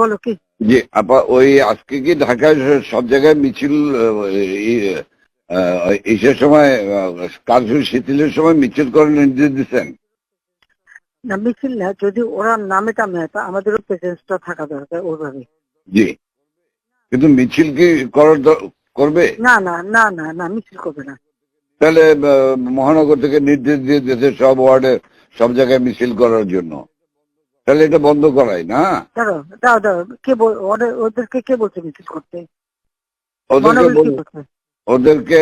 বলো কি জি আপা ওই আজকে কি ঢাকায় সব জায়গায় মিছিল ইসের সময় কার্ফিউ শিথিলের সময় মিছিল করার নির্দেশ দিচ্ছেন না মিছিল না যদি ওরা নামে টামে তা আমাদেরও প্রেজেন্সটা থাকা দরকার ওইভাবে জি কিন্তু মিছিল কি করার করবে না না না না না মিছিল করবে না তাহলে মহানগর থেকে নির্দেশ দিয়ে দিয়েছে সব ওয়ার্ডে সব জায়গায় মিছিল করার জন্য তাহলে এটা বন্ধ করাই না? দাঁড়ো দাও দাও কে ওদেরকে কে বলছে মিছিল করতে? ওদেরকে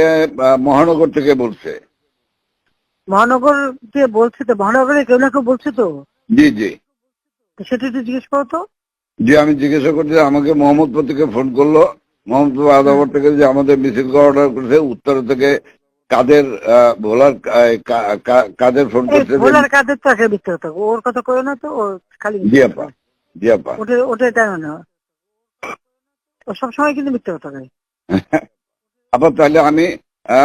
মহানগর ওদেরকে থেকে বলছে। মহানগর কে বলছে তো মহানগরে কেউ না কেউ বলছে তো? জি জি। সেটা একটু জিজ্ঞেস করো তো। যে আমি জিজ্ঞাসা করছি আমাকে মোহাম্মদপুর থেকে ফোন করল। মোহাম্মদপুর আদাবর থেকে যে আমাদের মিছিল করা অর্ডার করেছে উত্তর থেকে কাদের ভোলার কাদের ফোন করছে? ভোলার কাদের তো একটা মিথ্যে ওর কথা কয় না তো খালি জি আপা জি আপা ওটা ওটা জানো না। ও সবসময় কিন্তু মিথ্যে কথা কয় আপা তাহলে আমি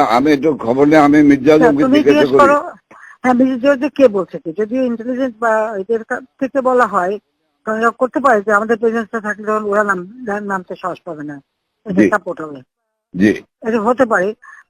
আমি একটু খবর নিয়ে আমি মির্জা আচ্ছা, আজমকে জিজ্ঞাসা জিজ্ঞেস করি। হ্যাঁ বিশেষ যে কে বলছে কি? যদি ইন্টেলিজেন্স বা এদের থেকে বলা হয় এরা করতে পারে যে আমাদের প্রেজেন্সটা থাকলে তখন ওরা নাম নাম- নামতে সাহস পাবে না। জি। সাপোর্ট হবে। জি। এটা হতে পারে।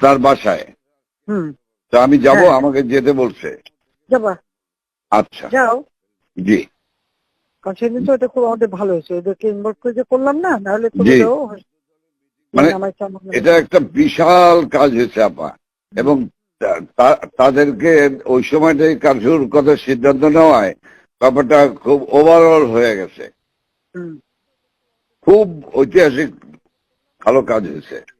তার বাসায়। হুম। তো আমি যাব হ্যাঁ। আমাকে যেতে বলছে। যাবা। আচ্ছা। যাও। জি। কারণ সেদিন তো এটা খুব আমাদের ভালো হয়েছে। ওদেরকে ইনভলভ করে যে করলাম না নাহলে মানে। এটা একটা বিশাল কাজ হয়েছে আপা। এবং তাদেরকে ওই সময়টাই কারফিউর কথা সিদ্ধান্ত নেওয়ায় ব্যাপারটা খুব ওভারঅল হয়ে গেছে। হুম। খুব ঐতিহাসিক ভালো কাজ হয়েছে।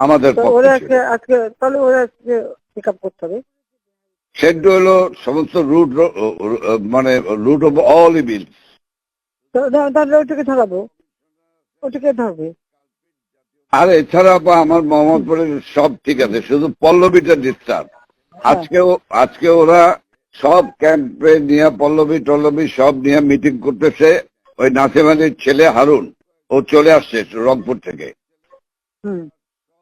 আমাদের ওরা। আজকে আজকে তাহলে ওরা পিক আপ করতে হবে। সেন্টু হলো সমস্ত রুট মানে রুট অফ অল ইভিল তাহলে ওইটাকে ধরাবো। ওটাকে ধরবে। আর এছাড়া আমার মোহাম্মদপুরের সব ঠিক আছে শুধু পল্লবীটা ডিস্টার্ব আজকে আজকে ওরা সব ক্যাম্পে নিয়ে পল্লবী টল্লবী সব নিয়ে মিটিং করতেছে। ওই নাসিমানির ছেলে হারুন ও চলে আসছে রংপুর থেকে। হুম।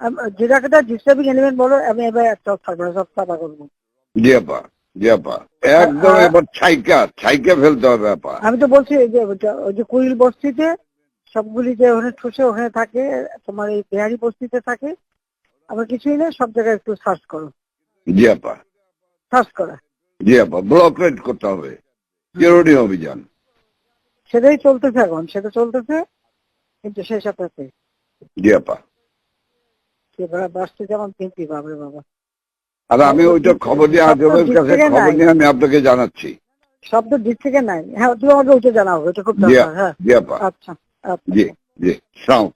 আম- যেটাকে ডিস্টার্বিং এলিমেন্ট বলো আমি এবার একটা থাকব সব সাফা করব জি আপা জি আপা। একদম এবার ছাইকা ছাইকা ফেলতে হবে আপা। আমি তো বলছি এই যে ওই যে কুইল বস্তিতে সবগুলি যে ওখানে ঠুসে ওখানে থাকে তোমার এই বিহারি বস্তিতে থাকে আমার কিছুই নেই সব জায়গায় একটু সার্চ করো। জি আপা। সার্চ করা। জি আপা ব্লক রেড করতে হবে। চিরুনি অভিযান সেটাই চলতেছে এখন সেটা চলতেছে কিন্তু সেই সাথে সাথে জি আপা। যেমন পিম্পি বাবরে বাবা। আর আমি ওইটা খবর নিয়ে আজমের কাছে খবর নিয়ে আমি আপনাকে জানাচ্ছি। শব্দ দিক থেকে নাই। হ্যাঁ তুমি আমাকে ওইটা জানাও এটা খুব দরকার হ্যাঁ। আচ্ছা আচ্ছা। জি জি সালাম